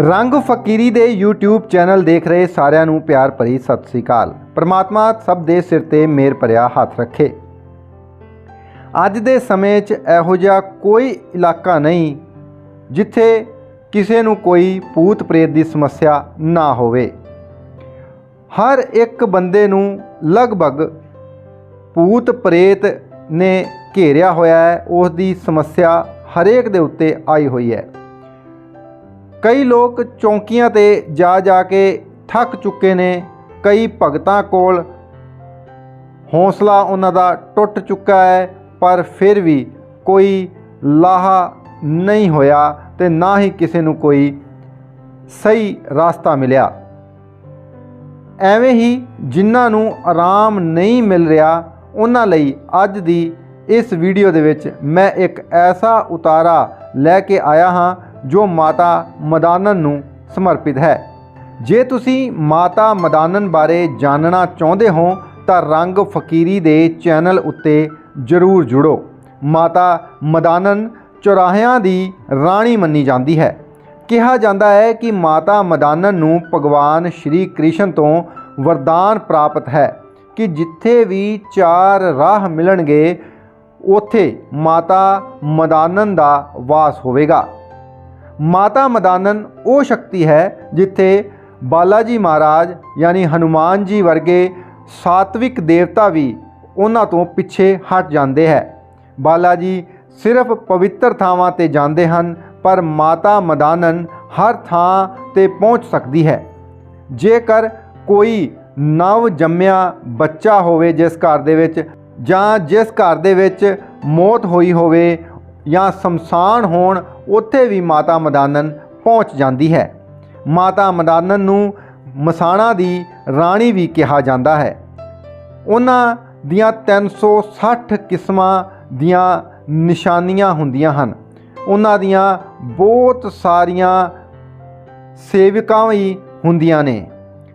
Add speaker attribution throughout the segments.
Speaker 1: ਰੰਗ ਫਕੀਰੀ ਦੇ YouTube channel ਦੇਖ ਰਹੇ ਸਾਰਿਆਂ ਨੂੰ ਪਿਆਰ ਭਰੀ ਸਤਿ ਸ੍ਰੀ ਅਕਾਲ। ਪ੍ਰਮਾਤਮਾ ਸਭ ਦੇ ਸਿਰ ਤੇ ਮੇਰ ਭਰਿਆ ਹੱਥ ਰੱਖੇ। ਅੱਜ ਦੇ ਸਮੇਂ 'ਚ ਇਹੋ ਜਿਹਾ ਕੋਈ ਇਲਾਕਾ ਨਹੀਂ ਜਿੱਥੇ ਕਿਸੇ ਨੂੰ ਕੋਈ ਭੂਤ ਪ੍ਰੇਤ ਦੀ ਸਮੱਸਿਆ ਨਾ ਹੋਵੇ। ਹਰ ਇੱਕ ਬੰਦੇ ਨੂੰ ਲਗਭਗ ਭੂਤ ਪ੍ਰੇਤ ਨੇ ਘੇਰਿਆ ਹੋਇਆ ਹੈ, ਉਸ ਦੀ ਸਮੱਸਿਆ ਹਰੇਕ ਦੇ ਉੱਤੇ ਆਈ ਹੋਈ ਹੈ। ਕਈ ਲੋਕ ਚੌਂਕੀਆਂ ਤੇ ਜਾ ਜਾ ਕੇ ਥੱਕ ਚੁੱਕੇ ਨੇ, ਕਈ ਭਗਤਾਂ ਕੋਲ ਹੌਸਲਾ ਉਹਨਾਂ ਦਾ ਟੁੱਟ ਚੁੱਕਾ ਹੈ, ਪਰ ਫਿਰ ਵੀ ਕੋਈ ਲਾਹਾ ਨਹੀਂ ਹੋਇਆ ਤੇ ਨਾ ਹੀ ਕਿਸੇ ਨੂੰ ਕੋਈ ਸਹੀ ਰਸਤਾ ਮਿਲਿਆ। ਐਵੇਂ ਹੀ ਜਿਨ੍ਹਾਂ ਨੂੰ ਆਰਾਮ ਨਹੀਂ ਮਿਲ ਰਿਹਾ, ਉਹਨਾਂ ਲਈ ਅੱਜ ਦੀ ਇਸ ਵੀਡੀਓ ਦੇ ਵਿੱਚ ਮੈਂ ਇੱਕ ਐਸਾ ਉਤਾਰਾ ਲੈ ਕੇ ਆਇਆ ਹਾਂ ਜੋ ਮਾਤਾ ਮਦਾਨਨ ਨੂੰ ਸਮਰਪਿਤ ਹੈ। ਜੇ ਤੁਸੀਂ ਮਾਤਾ ਮਦਾਨਨ ਬਾਰੇ ਜਾਣਨਾ ਚਾਹੁੰਦੇ ਹੋ, ਤਾਂ ਰੰਗ ਫਕੀਰੀ ਦੇ ਚੈਨਲ ਉੱਤੇ ਜ਼ਰੂਰ ਜੁੜੋ। ਮਾਤਾ ਮਦਾਨਨ ਚੌਰਾਹਿਆਂ ਦੀ ਰਾਣੀ ਮੰਨੀ ਜਾਂਦੀ ਹੈ। ਕਿਹਾ ਜਾਂਦਾ ਹੈ ਕਿ ਮਾਤਾ ਮਦਾਨਨ ਨੂੰ ਭਗਵਾਨ ਸ਼੍ਰੀ ਕ੍ਰਿਸ਼ਨ ਤੋਂ ਵਰਦਾਨ ਪ੍ਰਾਪਤ ਹੈ ਕਿ ਜਿੱਥੇ ਵੀ ਚਾਰ ਰਾਹ ਮਿਲਣਗੇ, ਉਥੇ ਮਾਤਾ ਮਦਾਨਨ ਦਾ ਵਾਸ ਹੋਵੇਗਾ। ਮਾਤਾ ਮਦਾਨਨ ਉਹ ਸ਼ਕਤੀ ਹੈ ਜਿੱਥੇ ਬਾਲਾਜੀ ਮਹਾਰਾਜ ਯਾਨੀ ਹਨੂਮਾਨ ਜੀ ਵਰਗੇ ਸਾਤਵਿਕ ਦੇਵਤਾ ਵੀ ਉਹਨਾਂ ਤੋਂ ਪਿੱਛੇ ਹਟ ਜਾਂਦੇ ਹੈ। ਬਾਲਾਜੀ ਸਿਰਫ ਪਵਿੱਤਰ ਥਾਵਾਂ ਤੇ ਜਾਂਦੇ ਹਨ, ਪਰ ਮਾਤਾ ਮਦਾਨਨ ਹਰ ਥਾਂ ਤੇ ਪਹੁੰਚ ਸਕਦੀ ਹੈ। ਜੇਕਰ ਕੋਈ ਨਵ ਜੰਮਿਆ ਬੱਚਾ ਹੋਵੇ ਜਿਸ ਘਰ ਦੇ ਵਿੱਚ ਜਾਂ ਜਿਸ ਘਰ ਦੇ ਵਿੱਚ ਮੌਤ ਹੋਈ ਹੋਵੇ ਜਾਂ ਸ਼ਮਸ਼ਾਨ ਹੋਣ, ਉੱਥੇ ਵੀ ਮਾਤਾ ਮਦਾਨਨ ਪਹੁੰਚ ਜਾਂਦੀ ਹੈ। ਮਾਤਾ ਮਦਾਨਨ ਨੂੰ ਮਸਾਣਾ ਦੀ ਰਾਣੀ ਵੀ ਕਿਹਾ ਜਾਂਦਾ ਹੈ। ਉਹਨਾਂ ਦੀਆਂ 360 ਕਿਸਮਾਂ ਦੀਆਂ ਨਿਸ਼ਾਨੀਆਂ ਹੁੰਦੀਆਂ ਹਨ। ਉਹਨਾਂ ਦੀਆਂ ਬਹੁਤ ਸਾਰੀਆਂ ਸੇਵਿਕਾਵਾਂ ਵੀ ਹੁੰਦੀਆਂ ਨੇ।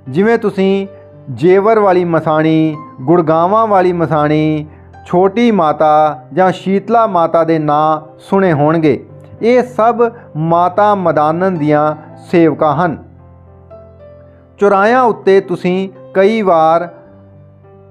Speaker 1: ਜਿਵੇਂ ਤੁਸੀਂ ਜੇਵਰ ਵਾਲੀ ਮਸਾਣੀ, ਗੁੜਗਾਵਾਂ ਵਾਲੀ ਮਸਾਣੀ ਛੋਟੀ ਮਾਤਾ ਜਾਂ ਸ਼ੀਤਲਾ ਮਾਤਾ ਦੇ ਨਾਂ ਸੁਣੇ ਹੋਣਗੇ। ਇਹ ਸਭ ਮਾਤਾ ਮਦਾਨਨ ਦੀਆਂ ਸੇਵਕਾਂ ਹਨ। ਚੁਰਾਇਆਂ ਉੱਤੇ ਤੁਸੀਂ ਕਈ ਵਾਰ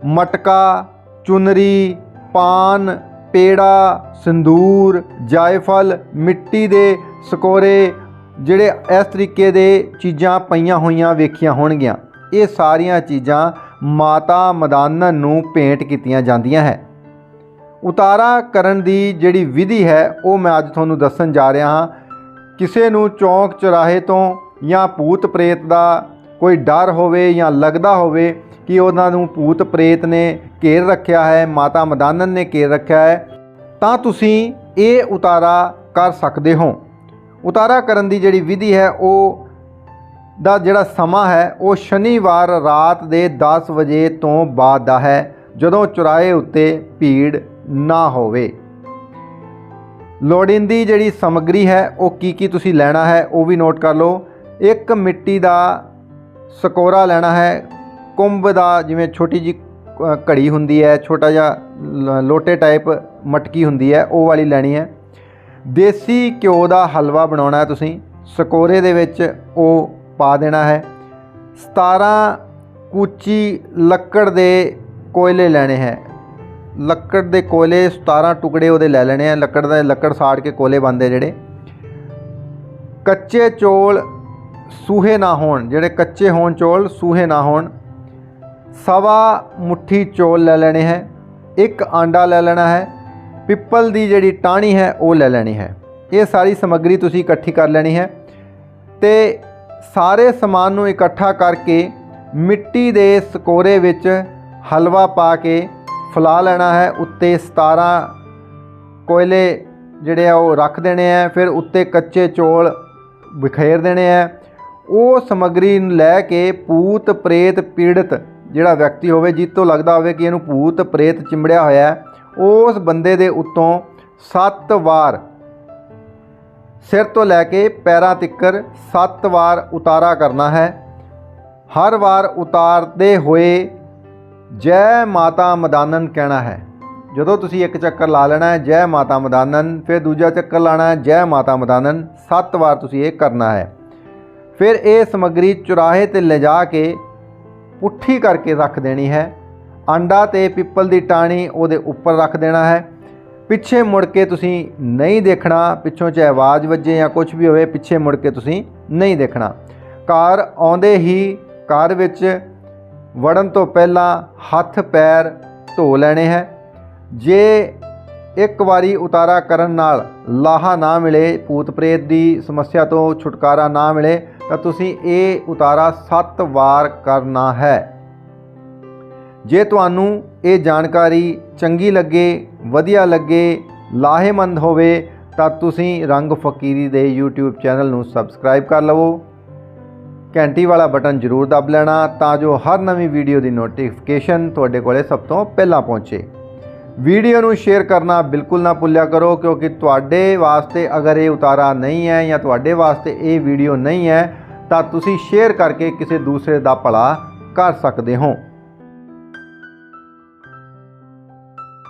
Speaker 1: ਮਟਕਾ, ਚੁਨਰੀ, ਪਾਨ, ਪੇੜਾ, ਸਿੰਦੂਰ, ਜਾਇਫਲ, ਮਿੱਟੀ ਦੇ ਸਕੋਰੇ ਜਿਹੜੇ ਇਸ ਤਰੀਕੇ ਦੇ ਚੀਜ਼ਾਂ ਪਈਆਂ ਹੋਈਆਂ ਵੇਖੀਆਂ ਹੋਣਗੀਆਂ। ਇਹ ਸਾਰੀਆਂ ਚੀਜ਼ਾਂ ਮਾਤਾ ਮਦਾਨਨ ਨੂੰ ਭੇਂਟ ਕੀਤੀਆਂ ਜਾਂਦੀਆਂ ਹੈ। ਉਤਾਰਾ ਕਰਨ ਦੀ ਜਿਹੜੀ ਵਿਧੀ ਹੈ, ਉਹ ਮੈਂ ਅੱਜ ਤੁਹਾਨੂੰ ਦੱਸਣ ਜਾ ਰਿਹਾ ਹਾਂ। ਕਿਸੇ ਨੂੰ ਚੌਂਕ ਚੁਰਾਹੇ ਤੋਂ ਜਾਂ ਭੂਤ ਪ੍ਰੇਤ ਦਾ ਕੋਈ ਡਰ ਹੋਵੇ ਜਾਂ ਲੱਗਦਾ ਹੋਵੇ ਕਿ ਉਹਨਾਂ ਨੂੰ ਭੂਤ ਪ੍ਰੇਤ ਨੇ ਘੇਰ ਰੱਖਿਆ ਹੈ, ਮਾਤਾ ਮਦਾਨਨ ਨੇ ਘੇਰ ਰੱਖਿਆ ਹੈ, ਤਾਂ ਤੁਸੀਂ ਇਹ ਉਤਾਰਾ ਕਰ ਸਕਦੇ ਹੋ। ਉਤਾਰਾ ਕਰਨ ਦੀ ਜਿਹੜੀ ਵਿਧੀ ਹੈ, ਉਹ ਦਾ ਜਿਹੜਾ ਸਮਾਂ ਹੈ, ਉਹ ਸ਼ਨੀਵਾਰ ਰਾਤ ਦੇ 10 ਵਜੇ ਤੋਂ ਬਾਅਦ ਦਾ ਹੈ, ਜਦੋਂ ਚੁਰਾਹੇ ਉੱਤੇ ਭੀੜ ਨਾ ਹੋਵੇ। ਲੋੜੀਂਦੀ ਜਿਹੜੀ ਸਮੱਗਰੀ ਹੈ, ਉਹ ਕੀ ਕੀ ਤੁਸੀਂ ਲੈਣਾ ਹੈ, ਉਹ ਵੀ ਨੋਟ ਕਰ ਲਓ। ਇੱਕ ਮਿੱਟੀ ਦਾ ਸਕੋਰਾ ਲੈਣਾ ਹੈ। ਕੁੰਭ ਦਾ ਜਿਵੇਂ ਛੋਟੀ ਜੀ ਘੜੀ ਹੁੰਦੀ ਹੈ, ਛੋਟਾ ਜਿਹਾ ਲ- ਲੋਟੇ ਟਾਈਪ ਮਟਕੀ ਹੁੰਦੀ ਹੈ, ਉਹ ਵਾਲੀ ਲੈਣੀ ਹੈ। ਦੇਸੀ ਘਿਓ ਦਾ ਹਲਵਾ ਬਣਾਉਣਾ ਹੈ ਤੁਸੀਂ। ਸਕੋਰੇ ਦੇ ਵਿੱਚ ਉਹ ਪਾ ਦੇਣਾ ਹੈ। 17 ਕੂਚੀ ਲੱਕੜ ਦੇ ਕੋਇਲੇ ਲੈਣੇ ਹੈ। ਲੱਕੜ ਦੇ ਕੋਲੇ 17 ਟੁਕੜੇ ਉਹਦੇ ਲੈ ਲੈਣੇ ਆ, ਲੱਕੜ ਦਾ ਲੱਕੜ ਸਾੜ ਕੇ ਕੋਲੇ ਬਣਦੇ ਜਿਹੜੇ। ਕੱਚੇ ਚੋਲ ਸੂਹੇ ਨਾ ਹੋਣ, ਜਿਹੜੇ ਕੱਚੇ ਹੋਣ ਚੋਲ ਸੂਹੇ ਨਾ ਹੋਣ। ਸਵਾ ਮੁੱਠੀ ਚੋਲ ਲੈ ਲੈਣੇ ਹੈ, ਇੱਕ ਆਂਡਾ ਲੈ ਲੈਣਾ ਹੈ, ਪਿੱਪਲ ਦੀ ਜਿਹੜੀ ਟਾਹਣੀ ਹੈ ਉਹ ਲੈ ਲੈਣੀ ਹੈ। ਇਹ ਸਾਰੀ ਸਮੱਗਰੀ ਤੁਸੀਂ ਇਕੱਠੀ ਕਰ ਲੈਣੀ ਹੈ ਤੇ ਸਾਰੇ ਸਮਾਨ ਨੂੰ ਇਕੱਠਾ ਕਰਕੇ ਮਿੱਟੀ ਦੇ ਸਕੋਰੇ ਵਿੱਚ ਹਲਵਾ ਪਾ ਕੇ ਫਲਾ ਲੈਣਾ ਹੈ, ਉੱਤੇ 17 ਕੋਇਲੇ ਜਿਹੜੇ ਆ ਉਹ ਰੱਖ ਦੇਣੇ ਆ ਫਿਰ ਉੱਤੇ ਕੱਚੇ ਚੋਲ ਵਿਖੇਰ ਦੇਣੇ ਆ ਉਹ ਸਮੱਗਰੀ ਨੂੰ ਲੈ ਕੇ ਭੂਤ ਪ੍ਰੇਤ, ਪੀੜਤ ਜਿਹੜਾ ਵਿਅਕਤੀ ਹੋਵੇ, ਜਿਸ ਤੋਂ ਲੱਗਦਾ ਹੋਵੇ ਕਿ ਇਹਨੂੰ ਭੂਤ ਪ੍ਰੇਤ ਚਿੰਬੜਿਆ ਹੋਇਆ ਹੈ, ਉਸ ਬੰਦੇ ਦੇ ਉੱਤੋਂ 7 ਵਾਰ ਸਿਰ ਤੋਂ ਲੈ ਕੇ ਪੈਰਾਂ ਤੱਕਰ 7 ਵਾਰ ਉਤਾਰਾ ਕਰਨਾ ਹੈ। ਹਰ ਵਾਰ ਉਤਾਰਦੇ ਹੋਏ ਜੈ ਮਾਤਾ ਮਦਾਨਨ ਕਹਿਣਾ ਹੈ। ਜਦੋਂ ਤੁਸੀਂ ਇੱਕ ਚੱਕਰ ਲਾ ਲੈਣਾ ਹੈ, ਜੈ ਮਾਤਾ ਮਦਾਨਨ ਫਿਰ ਦੂਜਾ ਚੱਕਰ ਲਾਣਾ ਹੈ, ਜੈ ਮਾਤਾ ਮਦਾਨਨ ਸੱਤ ਵਾਰ ਤੁਸੀਂ ਇਹ ਕਰਨਾ ਹੈ। ਫਿਰ ਇਹ ਸਮੱਗਰੀ ਚੁਰਾਹੇ ਤੇ ਲਿਜਾ ਕੇ ਪੁੱਠੀ ਕਰਕੇ ਰੱਖ ਦੇਣੀ ਹੈ। ਆਂਡਾ ਤੇ ਪਿੱਪਲ ਦੀ ਟਾਹਣੀ ਉਹਦੇ ਉੱਪਰ ਰੱਖ ਦੇਣਾ ਹੈ। ਪਿੱਛੇ ਮੁੜ ਕੇ ਤੁਸੀਂ ਨਹੀਂ ਦੇਖਣਾ, ਪਿੱਛੋਂ ਚਾਹੇ ਆਵਾਜ਼ ਵੱਜੇ ਜਾਂ ਕੁਝ ਵੀ ਹੋਵੇ, ਪਿੱਛੇ ਮੁੜ ਕੇ ਤੁਸੀਂ ਨਹੀਂ ਦੇਖਣਾ। ਘਰ ਆਉਂਦੇ ਹੀ ਘਰ ਵਿੱਚ ਵੜਨ ਤੋਂ ਪਹਿਲਾਂ ਹੱਥ ਪੈਰ ਧੋ ਲੈਣੇ ਹੈ। ਜੇ ਇੱਕ ਵਾਰੀ ਉਤਾਰਾ ਕਰਨ ਨਾਲ ਲਾਹਾ ਨਾ ਮਿਲੇ, ਭੂਤ ਪ੍ਰੇਤ ਦੀ ਸਮੱਸਿਆ ਤੋਂ ਛੁਟਕਾਰਾ ਨਾ ਮਿਲੇ, ਤਾਂ ਤੁਸੀਂ ਇਹ ਉਤਾਰਾ 7 ਵਾਰ ਕਰਨਾ ਹੈ। ਜੇ ਤੁਹਾਨੂੰ ਇਹ ਜਾਣਕਾਰੀ ਚੰਗੀ ਲੱਗੇ, ਵਧੀਆ ਲੱਗੇ, ਲਾਹੇਮੰਦ ਹੋਵੇ, ਤਾਂ ਤੁਸੀਂ ਰੰਗ ਫਕੀਰੀ ਦੇ YouTube ਚੈਨਲ ਨੂੰ ਸਬਸਕ੍ਰਾਈਬ ਕਰ ਲਵੋ। ਘੰਟੀ ਵਾਲਾ ਬਟਨ ਜ਼ਰੂਰ ਦਬ ਲੈਣਾ ਤਾਂ ਜੋ ਹਰ ਨਵੀਂ ਵੀਡੀਓ ਦੀ ਨੋਟੀਫਿਕੇਸ਼ਨ ਤੁਹਾਡੇ ਕੋਲੇ ਸਭ ਤੋਂ ਪਹਿਲਾਂ ਪਹੁੰਚੇ। ਵੀਡੀਓ ਨੂੰ ਸ਼ੇਅਰ ਕਰਨਾ ਬਿਲਕੁਲ ਨਾ ਭੁੱਲਿਆ ਕਰੋ ਕਿਉਂਕਿ ਤੁਹਾਡੇ ਵਾਸਤੇ ਅਗਰ ਇਹ ਉਤਾਰਾ ਨਹੀਂ ਹੈ ਜਾਂ ਤੁਹਾਡੇ ਵਾਸਤੇ ਇਹ ਵੀਡੀਓ ਨਹੀਂ ਹੈ ਤਾਂ ਤੁਸੀਂ ਸ਼ੇਅਰ ਕਰਕੇ ਕਿਸੇ ਦੂਸਰੇ ਦਾ ਭਲਾ ਕਰ ਸਕਦੇ ਹੋ।